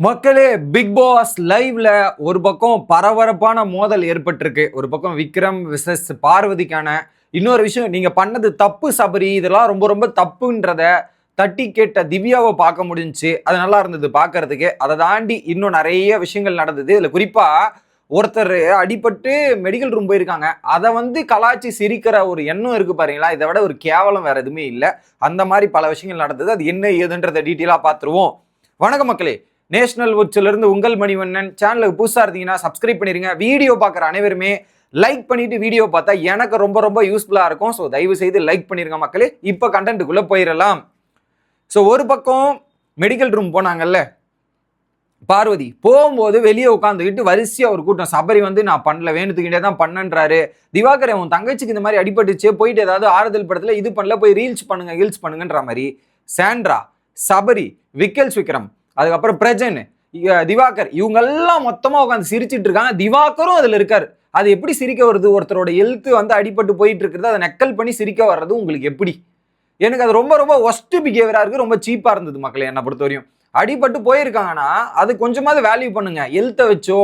மக்களே big pass லைவ்ல ஒரு பக்கம் பரபரப்பான மோதல் ஏற்பட்டிருக்கு. ஒரு பக்கம் விக்ரம் விசஸ் பார்வதிக்கான இன்னொரு விஷயம் நீங்க பண்ணது தப்பு சபரி. இதெல்லாம் ரொம்ப ரொம்ப தப்புன்றத தட்டி கேட்ட திவ்யாவை பார்க்க முடிஞ்சுச்சு. அது நல்லா இருந்தது பார்க்கறதுக்கு. அதை தாண்டி இன்னும் நிறைய விஷயங்கள் நடந்தது. இதில் குறிப்பாக ஒருத்தர் அடிபட்டு மெடிக்கல் ரூம் போயிருக்காங்க. அதை வந்து கலாச்சி சிரிக்கிற ஒரு எண்ணம் இருக்குது பாருங்களா இதை விட ஒரு கேவலம் வேறு எதுவுமே இல்லை. அந்த மாதிரி பல விஷயங்கள் நடந்தது. அது என்ன ஏதுன்றதை டீட்டெயிலாக பார்த்துருவோம். வணக்கம் மக்களே. நேஷனல் உச்சில இருந்து உங்கள் மணிவண்ணன். சேனலுக்கு புதுசாக இருந்தீங்கன்னா சப்ஸ்கிரைப் பண்ணிருங்க. வீடியோ பார்க்குற அனைவருமே லைக் பண்ணிட்டு வீடியோ பார்த்தா எனக்கு ரொம்ப ரொம்ப யூஸ்ஃபுல்லாக இருக்கும். ஸோ தயவு செய்து லைக் பண்ணிடுங்க மக்களே. இப்போ கண்டென்ட்டுக்குள்ளே போயிடலாம் ஸோ ஒரு பக்கம் மெடிக்கல் ரூம் போனாங்கல்ல. பார்வதி போகும்போது வெளியே உட்காந்துக்கிட்டு வரிசையாக ஒரு கூட்டம். சபரி வந்து நான் பண்ணல வேணுத்துக்கிட்டே தான் பண்ணன்றாரு. திவாகர் உன் தங்கச்சிக்கு இந்த மாதிரி அடிபட்டுச்சு போயிட்டு ஏதாவது ஆறுதல் படத்தில் இது பண்ணல போய் ரீல்ஸ் பண்ணுங்க ரீல்ஸ் பண்ணுங்கன்ற மாதிரி. சாண்ட்ரா சபரி விக்கல்ஸ் விக்ரம் அதுக்கப்புறம் பிரஜன் திவாகர் இவங்கெல்லாம் மொத்தமாக உட்காந்து சிரிச்சிட்டு இருக்காங்க. திவாகரும் அதில் இருக்கார். அது எப்படி சிரிக்க வருது? ஒருத்தரோட எழுத்து வந்து அடிபட்டு போயிட்டு இருக்கிறது அதை நக்கல் பண்ணி சிரிக்க வர்றது உங்களுக்கு எப்படி? எனக்கு அது ரொம்ப ரொம்ப ஒஸ்ட் பிஹேவியரா இருக்குது ரொம்ப சீப்பாக இருந்தது மக்களை என்னை பொறுத்தவரையும். அடிபட்டு போயிருக்காங்கன்னா அது கொஞ்சமாவது வேல்யூ பண்ணுங்க. எழுத்தை வச்சோ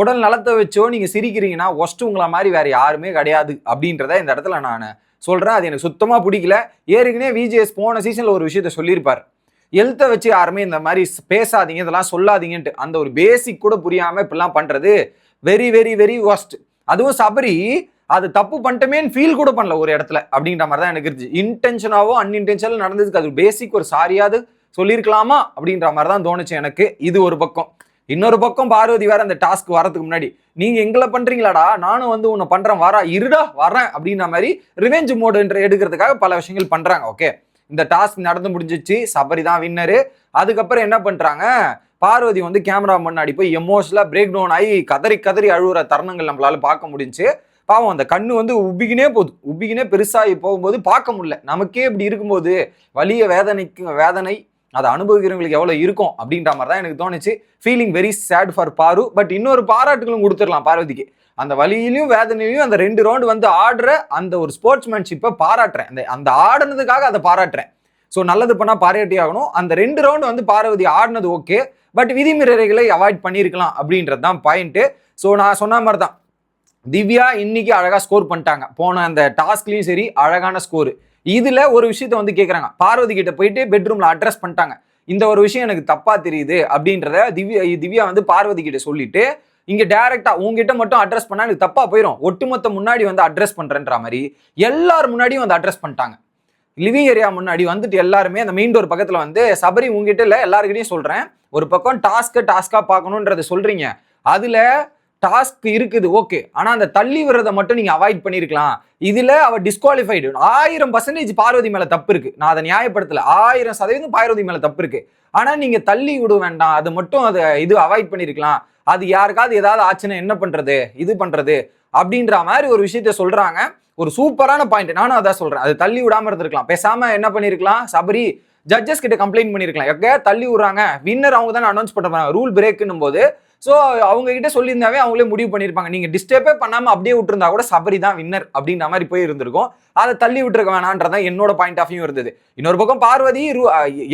உடல் நலத்தை வச்சோ நீங்க சிரிக்கிறீங்கன்னா ஒஸ்ட் உங்களை மாதிரி வேற யாருமே கிடையாது அப்படின்றத இந்த இடத்துல நான் சொல்றேன். அது எனக்கு சுத்தமாக பிடிக்கல. ஏற்கனவே விஜிஎஸ் போன சீசன்ல ஒரு விஷயத்த சொல்லியிருப்பார். எழுத்தை வச்சு யாருமே இந்த மாதிரி ஸ் பேசாதீங்க இதெல்லாம் சொல்லாதீங்கன்ட்டு அந்த ஒரு பேசிக் கூட புரியாமல் இப்படிலாம் பண்ணுறது வெரி வெரி வெரி ஒஸ்ட் அதுவும் சபரி அது தப்பு பண்ணிட்டமேன்னு ஃபீல் கூட பண்ணல ஒரு இடத்துல அப்படின்ற மாதிரி தான் எனக்கு இருந்துச்சு. இன்டென்ஷனாவோ அன்இன்டென்ஷனல் நடந்ததுக்கு அது பேசிக் ஒரு சாரியாவது சொல்லியிருக்கலாமா அப்படின்ற மாதிரி தான் தோணுச்சு எனக்கு. இது ஒரு பக்கம். இன்னொரு பக்கம் பார்வதி வேற அந்த டாஸ்க் வரதுக்கு முன்னாடி நீங்க எங்களை பண்றீங்களாடா? நானும் வந்து உன்னை பண்றேன். வரா இருடா வரேன் அப்படின்ற மாதிரி ரிவெஞ்ச் மோடுன்ற எடுக்கிறதுக்காக பல விஷயங்கள் பண்றாங்க ஓகே இந்த டாஸ்க் நடந்து முடிஞ்சிச்சு சபரி தான் வின்னரு அதுக்கப்புறம் என்ன பண்ணுறாங்க பார்வதி வந்து கேமரா முன்னாடி போய் எமோஷனலாக பிரேக் டவுன் ஆகி கதறி கதறி அழுகுற தருணங்கள் நம்மளால பார்க்க முடிஞ்சு பாவம் அந்த கண்ணு வந்து உபிகினே போகுது. உபிகினே பெருசாகி போகும்போது பார்க்க முடியல. நமக்கே இப்படி இருக்கும்போது வலிய வேதனைக்கு வேதனை அதை அனுபவிக்கிறவங்களுக்கு எவ்வளோ இருக்கும் அப்படின்ற மாதிரி தான் எனக்கு தோணுச்சு. Feeling very sad for Paaru but இன்னொரு பாராட்டுகளும் கொடுத்துடலாம் பார்வதிக்கு. அந்த வழியிலையும் வேதனையிலையும் அந்த ரெண்டு ரவுண்டு வந்து ஆடுற அந்த ஒரு ஸ்போர்ட்ஸ்மேன்ஷிப்பை பாராட்டுறேன். அந்த அந்த ஆடினதுக்காக அதை பாராட்டுறேன். ஸோ நல்லது பண்ணால் பாராட்டி ஆகணும். அந்த ரெண்டு ரவுண்டு வந்து பார்வதி ஆடினது ஓகே பட் விதிமுறைகளை அவாய்ட் பண்ணியிருக்கலாம் அப்படின்றது தான் பாயிண்ட்டு ஸோ நான் சொன்ன மாதிரி தான் திவ்யா இன்னைக்கு அழகாக ஸ்கோர் பண்ணிட்டாங்க. போன அந்த டாஸ்க்லேயும் சரி அழகான ஸ்கோரு இதுல ஒரு விஷயத்த வந்து கேட்குறாங்க பார்வதி கிட்ட போயிட்டு பெட்ரூம்ல அட்ரஸ் பண்ணிட்டாங்க. இந்த ஒரு விஷயம் எனக்கு தப்பா தெரியுது அப்படின்றத திவ்யா திவ்யா வந்து பார்வதி கிட்ட சொல்லிட்டு இங்க டைரக்டா உங்ககிட்ட மட்டும் அட்ரஸ் பண்ணா எனக்கு தப்பா போயிடும் ஒட்டுமொத்த முன்னாடி வந்து அட்ரஸ் பண்றேன்ற மாதிரி எல்லார் முன்னாடியும் வந்து அட்ரஸ் பண்ணிட்டாங்க. லிவிங் ஏரியா முன்னாடி வந்துட்டு எல்லாருமே அந்த மெயின் டோர் பக்கத்துல வந்து சபரி உங்ககிட்ட இல்ல எல்லாருக்கிட்டையும் சொல்றேன். ஒரு பக்கம் டாஸ்க்கு டாஸ்கா பார்க்கணுன்றத சொல்றீங்க. அதுல டாஸ்க் இருக்குது ஓகே ஆனால் அந்த தள்ளி விடுறதை மட்டும் நீங்கள் அவாய்ட் பண்ணியிருக்கலாம் இதில் அவள் டிஸ்குவாலிஃபைடு ஆயிரம் பர்சன்டேஜ் பார்வதி மேலே தப்பு இருக்குது நான் அதை நியாயப்படுத்தலை. ஆயிரம் சதவீதம் பார்வதி மேலே தப்பு இருக்குது ஆனால் நீங்கள் தள்ளி விட வேண்டாம். அது மட்டும் அதை இது அவாய்ட் பண்ணியிருக்கலாம் அது யாருக்காவது ஏதாவது ஆச்சுன்னா என்ன பண்ணுறது இது பண்ணுறது அப்படின்ற மாதிரி ஒரு விஷயத்த சொல்கிறாங்க ஒரு சூப்பரான பாயிண்ட் நானும் அதான் சொல்கிறேன் அது தள்ளி விடாம இருந்திருக்கலாம். பேசாமல் என்ன பண்ணியிருக்கலாம் சபரி ஜட்ஜஸ் கிட்ட கம்ப்ளைண்ட் பண்ணியிருக்கலாம் எங்க தள்ளி விடுறாங்க? வின்னர் அவங்க தானே அனௌன்ஸ் பண்ணுறாங்க ரூல் பிரேக்குன்னும் போது ஸோ அவங்க கிட்ட சொல்லியிருந்தாவே அவங்களே முடிவு பண்ணியிருப்பாங்க. நீங்க டிஸ்டர்பே பண்ணாம அப்படியே விட்டுருந்தா கூட சபரி தான் வின்னர் அப்படின்ற மாதிரி போய் இருந்திருக்கும். அதை தள்ளி விட்டுருக்க வேணான்றதான் என்னோட பாயிண்ட் ஆஃப் வியூ இருந்தது. இன்னொரு பக்கம் பார்வதி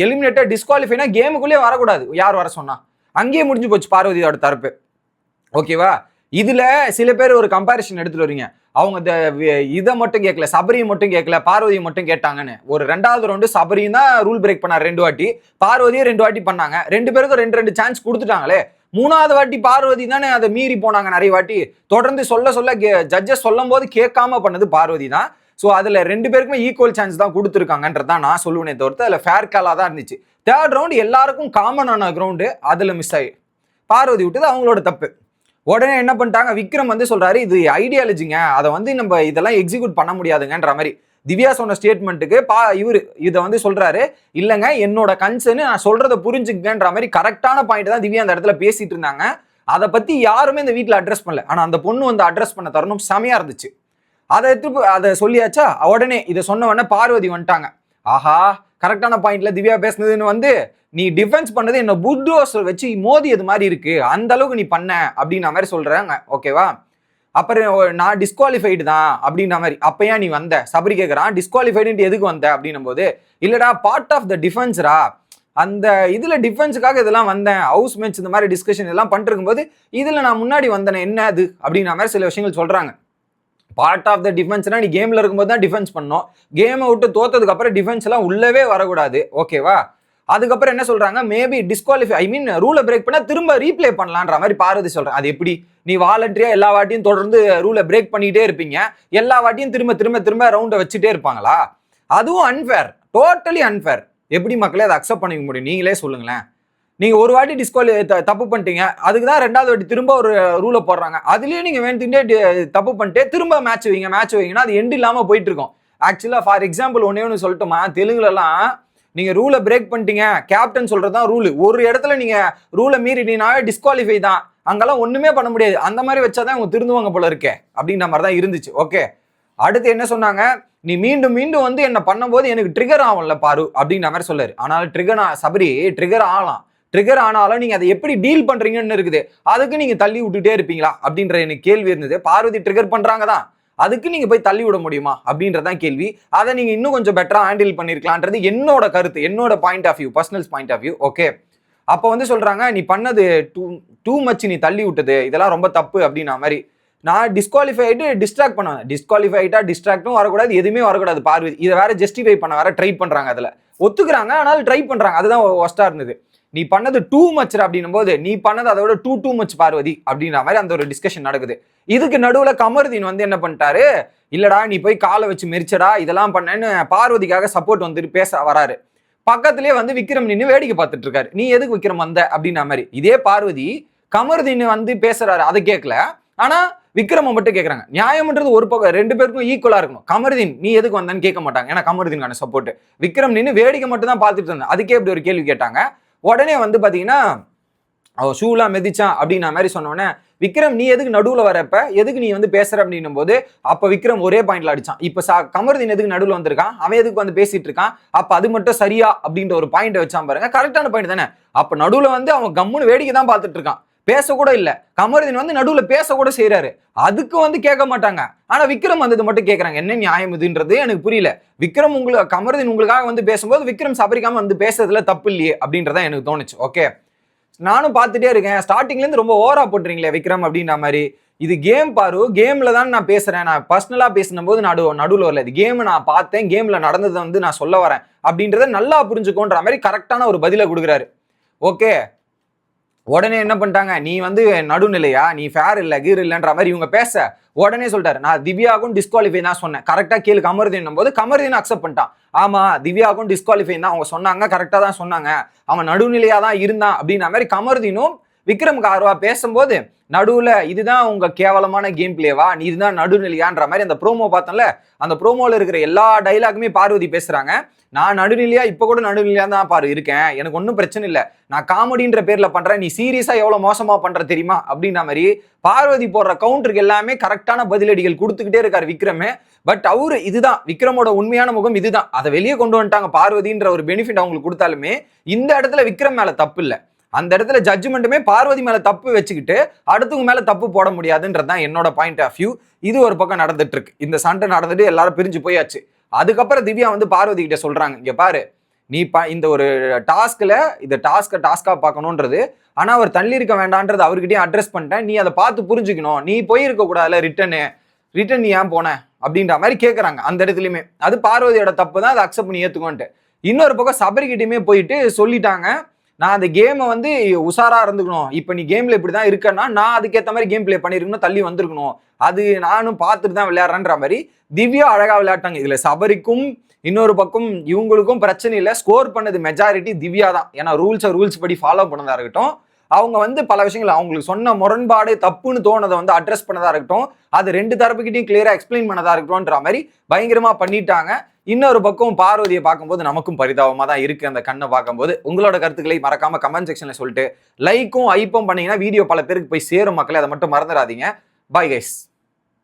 எலிமினேட்டர் டிஸ்குவாலிஃபைனா கேமுக்குள்ளேயே வரக்கூடாது. யார் வர சொன்னா? அங்கேயே முடிஞ்சு போச்சு பார்வதியோட தரப்பு. ஓகேவா இதுல சில பேர் ஒரு கம்பாரிசன் எடுத்துட்டு வரீங்க. அவங்க இந்த இதை மட்டும் கேட்கல சபரியை மட்டும் கேட்கல பார்வதியை மட்டும் கேட்டாங்கன்னு. ஒரு ரெண்டாவது ரவுண்டு சபரியும் தான் ரூல் பிரேக் பண்ணார் ரெண்டு வாட்டி. பார்வதியும் ரெண்டு வாட்டி பண்ணாங்க. ரெண்டு பேருக்கும் ரெண்டு ரெண்டு சான்ஸ் கொடுத்துட்டாங்களே. மூணாவது வாட்டி பார்வதி தானே அதை மீறி போனாங்க நிறைய வாட்டி. தொடர்ந்து சொல்ல சொல்ல ஜட்ஜஸ் சொல்லும் போது கேட்காம பண்ணது பார்வதி தான். ஸோ அதில் ரெண்டு பேருக்குமே ஈக்குவல் சான்ஸ் தான் கொடுத்துருக்காங்கன்றது தான் நான் சொல்லுவேனே தவிர்த்து அதில் ஃபேர் காலாக தான் இருந்துச்சு. தேர்ட் ரவுண்டு எல்லாருக்கும் காமனான கிரவுண்டு அதில் மிஸ் ஆகி பார்வதி விட்டது அவங்களோட தப்பு. உடனே என்ன பண்ணிட்டாங்க? விக்ரம் வந்து சொல்கிறாரு இது ஐடியாலஜிங்க அதை வந்து நம்ம இதெல்லாம் எக்ஸிக்யூட் பண்ண முடியாதுங்கன்ற மாதிரி. திவ்யா சொன்ன ஸ்டேட்மெண்ட்டுக்கு பா இவர் இதை வந்து சொல்றாரு. இல்லைங்க என்னோட கன்சர்னு நான் சொல்றதை புரிஞ்சுக்கன்ற மாதிரி கரெக்டான பாயிண்ட் தான் திவ்யா அந்த இடத்துல பேசிட்டு இருந்தாங்க. அதை பத்தி யாருமே இந்த வீட்டில் அட்ரஸ் பண்ணல. ஆனா அந்த பொண்ணு வந்து அட்ரஸ் பண்ண தரணும் செமையா இருந்துச்சு. அதை எடுத்து அதை சொல்லியாச்சா? உடனே இதை சொன்ன உடனே பார்வதி வந்துட்டாங்க. ஆஹா கரெக்டான பாயிண்ட்ல திவ்யா பேசுனதுன்னு வந்து நீ டிஃபென்ஸ் பண்ணது என்ன புல்டோசர் வச்சு மோதியது மாதிரி இருக்கு. அந்த அளவுக்கு நீ பண்ண அப்படின்ற மாதிரி சொல்றாங்க. ஓகேவா அப்புறம் நான் டிஸ்குவாலிஃபைடு தான் அப்படின்ற மாதிரி. அப்போ ஏன் நீ வந்த? சபரி கேட்குறான் டிஸ்குவாலிஃபைடுன்ட்டு எதுக்கு வந்த அப்படின்னும் போது இல்லடா பார்ட் ஆஃப் த டிஃபென்ஸ்ரா அந்த இதில் டிஃபென்ஸுக்காக இதெல்லாம் வந்தேன். ஹவுஸ் மேட்ச் இந்த மாதிரி டிஸ்கஷன் இதெல்லாம் பண்ணிருக்கும் போது இதில் நான் முன்னாடி வந்தேன் என்ன அது? அப்படின்ற மாதிரி சில விஷயங்கள் சொல்கிறாங்க பார்ட் ஆஃப் த டிஃபென்ஸ்னா நீ கேமில் இருக்கும்போது தான் டிஃபென்ஸ் பண்ணோம் கேமை விட்டு தோத்ததுக்கு அப்புறம் டிஃபென்ஸ் எல்லாம் உள்ளவே வரக்கூடாது. ஓகேவா அதுக்கப்புறம் என்ன சொல்றாங்க? மேபி டிஸ்குவாலிஃபை ஐ மீன் ரூலை பிரேக் பண்ணா திரும்ப ரீப்ளே பண்ணலான்ற மாதிரி பார்வதி சொல்றேன் அது எப்படி? நீ வாலண்டரியா எல்லா வாட்டியும் தொடர்ந்து ரூலை பிரேக் பண்ணிட்டே இருப்பீங்க. எல்லா வாட்டியும் திரும்ப திரும்ப திரும்ப ரவுண்டை வச்சுட்டே இருப்பாங்களா? அதுவும் அன்ஃபேர் டோட்டலி அன்ஃபேர் எப்படி மக்களே அதை அக்செப்ட் பண்ணிக்க முடியும்? நீங்களே சொல்லுங்களேன். நீங்க ஒரு வாட்டி டிஸ்குவாலி தப்பு பண்ணிட்டீங்க. அதுக்கு தான் ரெண்டாவது வாட்டி திரும்ப ஒரு ரூலை போடுறாங்க. அதுலயே நீங்க வேணுத்துட்டே தப்பு பண்ணிட்டு திரும்ப மேட்ச் வைங்க மேட்ச் வைங்கன்னா அது எண்டு இல்லாம போயிட்டு இருக்கும். ஆக்சுவலா ஃபார் எக்ஸாம்பிள் ஒன்னே ஒன்று சொல்லட்டுமா? தெலுங்குலலாம் நீங்கள் ரூலை பிரேக் பண்ணிட்டீங்க. கேப்டன் சொல்கிறது தான் ரூல் ஒரு இடத்துல நீங்கள் ரூலை மீறிட்டீங்கனாவே டிஸ்குவாலிஃபை தான். அங்கெல்லாம் ஒன்றுமே பண்ண முடியாது. அந்த மாதிரி வச்சாதான் அவங்க திருந்துவாங்க போல இருக்கே அப்படின்ற மாதிரி தான் இருந்துச்சு. ஓகே அடுத்து என்ன சொன்னாங்க? நீ மீண்டும் மீண்டும் வந்து என்ன பண்ணும்போது எனக்கு ட்ரிகர் ஆகும்ல பாரு அப்படின்ற மாதிரி சொல்லாரு. ஆனால் ட்ரிகர் சபரி ட்ரிகர் ஆகலாம். ட்ரிகர் ஆனாலும் நீங்கள் அதை எப்படி டீல் பண்ணுறீங்கன்னு இருக்குது. அதுக்கு நீங்கள் தள்ளி விட்டுட்டே இருப்பீங்களா அப்படின்ற எனக்கு கேள்வி இருந்தது. பார்வதி ட்ரிகர் பண்ணுறாங்க தான். அதுக்கு நீங்க போய் தள்ளி விட முடியுமா? அப்படின்றதான் கேள்வி. அதை நீங்க இன்னும் கொஞ்சம் பெட்டரா ஹேண்டில் பண்ணிருக்கலான்றது என்னோட கருத்து என்னோட point of view personal point of view okay அப்போ வந்து சொல்றாங்க நீ பண்ணது டூ டூ மச் நீ தள்ளி விட்டது. இதெல்லாம் ரொம்ப தப்பு அப்படின்னா மாதிரி. நான் டிஸ்குவாலிஃபை ஆகிட்டு டிஸ்ட்ராக்ட் பண்ணுவேன் டிஸ்குவாலிஃபை ஆகிட்டா டிஸ்ட்ராக்டும் வரக்கூடாது எதுவுமே வரக்கூடாது. பார்வை இதை வேற ஜஸ்டிஃபை பண்ண வேற ட்ரை பண்றாங்க அதுல. ஒத்துக்கிறாங்க ஆனால் ட்ரை பண்றாங்க. அதுதான் ஒஸ்டா இருந்தது. நீ பண்ணது டூ மச் அப்படின்னும் போது நீ பண்ணது அதோட டூ டூ மச் பார்வதி அப்படின்ற மாதிரி அந்த ஒரு டிஸ்கஷன் நடக்குது. இதுக்கு நடுவில் கமருதீன் வந்து என்ன பண்ணிட்டாரு? இல்லடா நீ போய் காலை வச்சு மெரிச்சடா இதெல்லாம் பண்ணேன்னு பார்வதிக்காக சப்போர்ட் வந்துட்டு பேச வராரு. பக்கத்துலேயே வந்து விக்ரம் நின்று வேடிக்கை பார்த்துட்டு இருக்காரு. நீ எதுக்கு விக்ரம் வந்த? அப்படின்ன மாதிரி. இதே பார்வதி கமருதீன் வந்து பேசுறாரு அதை கேட்கல. ஆனா விக்ரம மட்டும் கேட்கறாங்க நியாயம்ன்றது ஒரு பக்கம் ரெண்டு பேருக்கும் ஈக்குவலா இருக்கணும். கமருதீன் நீ எதுக்கு வந்தான்னு கேட்க மாட்டாங்க. ஏன்னா கமருதீன்கான சப்போர்ட் விக்ரம் நின்று வேடிக்கை மட்டும் தான் பார்த்துட்டு இருந்தேன் அதுக்கே இப்படி ஒரு கேள்வி கேட்டாங்க. உடனே வந்து பார்த்தீங்கன்னா அவ ஷூலாம் மிதிச்சான் அப்படின்ன மாதிரி சொன்னோன்னே விக்ரம் நீ எதுக்கு நடுவில் வரப்ப எதுக்கு நீ வந்து பேசுற அப்படின்னும் போது அப்போ விக்ரம் ஒரே பாயிண்ட்ல அடிச்சான். இப்போ சா கமருதீன் எதுக்கு நடுவில் வந்திருக்கான்? அவன் எதுக்கு வந்து பேசிட்டு இருக்கான்? அப்போ அது மட்டும் சரியா அப்படின்ற ஒரு பாயிண்ட் வச்சான் பாருங்க. கரெக்டான பாயிண்ட் தானே. அப்போ நடுவில் வந்து அவன் கம்முன்னு வேடிக்கை தான் பார்த்துட்டு இருக்கான். பேசக்கூட இல்லை. கமருதீன் வந்து நடுவில் பேசக்கூட செய்கிறாரு அதுக்கு வந்து கேட்க மாட்டாங்க. ஆனால் விக்ரம் வந்து மட்டும் கேட்குறாங்க என்ன நியாயம் இதுன்றது? எனக்கு புரியல. விக்ரம் உங்களுக்கு கமருதீன் உங்களுக்காக வந்து பேசும்போது விக்ரம் சபரிக்காம வந்து பேசுறதுல தப்பு இல்லையே அப்படின்றதான் எனக்கு தோணுச்சு. ஓகே. நானும் பார்த்துட்டே இருக்கேன். ஸ்டார்டிங்லேருந்து ரொம்ப ஓவரா போட்டுறீங்களே விக்ரம் அப்படின்ற மாதிரி. இது கேம் பாரு. கேம்ல தான் நான் பேசுறேன். நான் பர்சனலா பேசின போது நடு நடுவில் வரல. இது கேம் நான் பார்த்தேன். கேம்ல நடந்ததை வந்து நான் சொல்ல வரேன். அப்படின்றத நல்லா புரிஞ்சுக்கோன்ற மாதிரி கரெக்டான ஒரு பதிலை கொடுக்குறாரு. ஓகே. உடனே என்ன பண்ணிட்டாங்க? நீ வந்து நடுநிலையா? நீ ஃபேர் இல்லை கீர் இல்லைன்ற மாதிரி இவங்க பேச உடனே சொல்லிட்டாரு. நான் திவ்யாவுக்கும் டிஸ்குவாலிஃபை தான் சொன்னேன். கரெக்டாக கேளு கமருதீன் போது கமருதீன் அக்செப்ட் பண்ணிட்டான். ஆமா திவ்யாவுக்கும் டிஸ்குவாலிஃபை தான். அவங்க சொன்னாங்க கரெக்டாக தான் சொன்னாங்க. அவன் நடுநிலையாக தான் இருந்தான் அப்படின்ற மாதிரி கமருதீனும் விக்ரம் ஆர்வா பேசும்போது நடுவில் இதுதான் உங்கள் கேவலமான கேம் பிளேவா நீ இதுதான் நடுநிலையான்ற மாதிரி அந்த ப்ரோமோ பார்த்தோம்ல அந்த ப்ரோமோவில் இருக்கிற எல்லா டைலாக்குமே பார்வதி பேசுகிறாங்க நான் நடுநிலையா இப்போ கூட நடுநிலையாக தான் பாரு இருக்கேன். எனக்கு ஒன்றும் பிரச்சனை இல்லை. நான் காமெடின்ற பேரில் பண்ணுறேன் நீ சீரியஸாக எவ்வளோ மோசமாக பண்ணுற தெரியுமா? அப்படின்ற மாதிரி பார்வதி போடுற கவுண்டருக்கு எல்லாமே கரெக்டான பதிலடிகள் கொடுத்துக்கிட்டே இருக்கார் விக்ரமே. பட் அவரு இதுதான். விக்ரமோட உண்மையான முகம் இதுதான். அதை வெளியே கொண்டு வந்துட்டாங்க பார்வதின்ற ஒரு பெனிஃபிட் அவங்களுக்கு கொடுத்தாலுமே இந்த இடத்துல விக்ரம் மேலே தப்பு இல்லை. அந்த இடத்துல ஜட்ஜ்மெண்ட்டுமே பார்வதி மேலே தப்பு வச்சுக்கிட்டு அடுத்தவங்க மேலே தப்பு போட முடியாதுன்றது தான் என்னோட பாயிண்ட் ஆஃப் வியூ இது ஒரு பக்கம் நடந்துட்டு இருக்கு இந்த சண்டை நடந்துட்டு எல்லாரும் பிரிஞ்சு போயாச்சு. அதுக்கப்புறம் திவ்யா வந்து பார்வதி கிட்ட சொல்றாங்க இங்க பாரு நீ ப இந்த ஒரு டாஸ்கில் இந்த டாஸ்க்கை டாஸ்காக பார்க்கணுன்றது. ஆனால் அவர் தள்ளி இருக்க வேண்டான்றது அவர்கிட்டயும் அட்ரஸ் பண்ணிட்டேன். நீ அதை பார்த்து புரிஞ்சுக்கணும். நீ போயிருக்க கூடாதுல ரிட்டனு ரிட்டன் நீ ஏன் போன? அப்படின்ற மாதிரி கேட்குறாங்க அந்த இடத்துலையுமே. அது பார்வதியோட தப்பு தான். அதை அக்செப்ட் பண்ணி ஏற்றுக்கோன்ட்டு இன்னொரு பக்கம் சபரிக்கிட்டையுமே போயிட்டு சொல்லிட்டாங்க. நான் அந்த கேமை வந்து உஷாராக இருந்துக்கணும். இப்போ நீ கேமில் இப்படி தான் இருக்கேன்னா நான் அதுக்கேற்ற மாதிரி கேம் ப்ளே பண்ணியிருக்கணும் தள்ளி வந்திருக்கணும். அது நானும் பார்த்துட்டு தான் விளையாடுறேன்ற மாதிரி திவ்யா அழகாக விளையாட்டாங்க. இதில் சபரிக்கும் இன்னொரு பக்கம் இவங்களுக்கும் பிரச்சனை இல்லை. ஸ்கோர் பண்ணது மெஜாரிட்டி திவ்யா தான் ஏன்னா ரூல்ஸை ரூல்ஸ் படி ஃபாலோ பண்ணதாக இருக்கட்டும். அவங்க வந்து பல விஷயங்கள் அவங்களுக்கு சொன்ன முரண்பாடு தப்புன்னு தோணதை வந்து அட்ரஸ் பண்ணதாக இருக்கட்டும் அது ரெண்டு தரப்புக்கிட்டையும் கிளியராக எக்ஸ்பிளைன் பண்ணதாக இருக்கட்டும்ன்ற மாதிரி பயங்கரமாக பண்ணிட்டாங்க. இன்னொரு பக்கம் பார்வதியை பார்க்கும்போது நமக்கும் பரிதாபமாக தான் இருக்கு அந்த கண்ணை பார்க்கும்போது. உங்களோட கருத்துக்களை மறக்காம கமெண்ட் செக்ஷனில் சொல்லிட்டு லைக்கும் ஐப்பும் பண்ணீங்கன்னா வீடியோ பல பேருக்கு போய் சேரும் மக்களை அதை மட்டும் மறந்துடாதீங்க. Bye guys